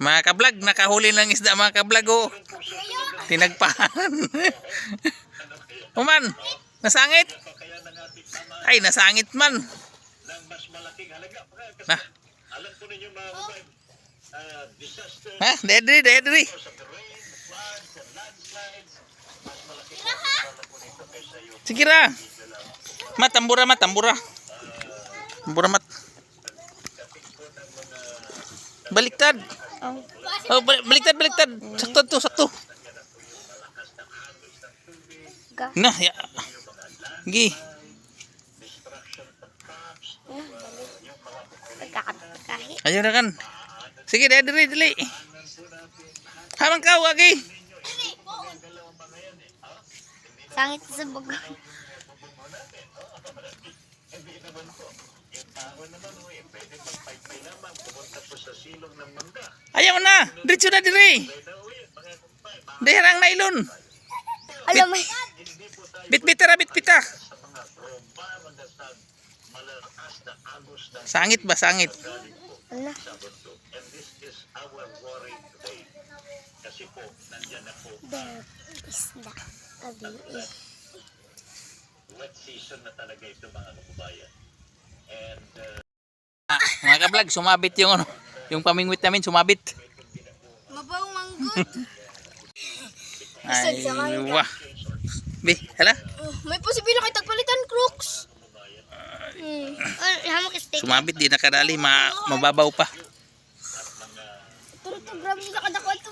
Mga kablog, nakahuli lang isda mga kablog oh. Tinagpahan. Uman, nasangit. Ay, nasangit man. Nah. Ha, dedri, dedri. Sige ra. Mat, tambura, mat, tambura. Tambura, mat. Baliktad. Oh, balik- baliktad, baliktad. Sakto to, sakto. Nah, ya. Gi. Ayo na kan. Sige, dali, dali, dali. Hamang kau, agi. Sangit sa bago. Ayaw na. Diretso na, diri. Daharang na ilon. Alam mo, Bit-bita ra, bit-bita. Sangit ba, sangit? ala. There isda. Abi, eh. Ah, mga kablog, sumabit yung ano, yung pamingwit namin, sumabit. Mabaw manggut. Ay, wah. Bi, hala, may posibilidad kay tagpalitan, Crooks. Hmm. Sumabit, di nakadali, ma mababaw pa. Turut to sa kadakwan to.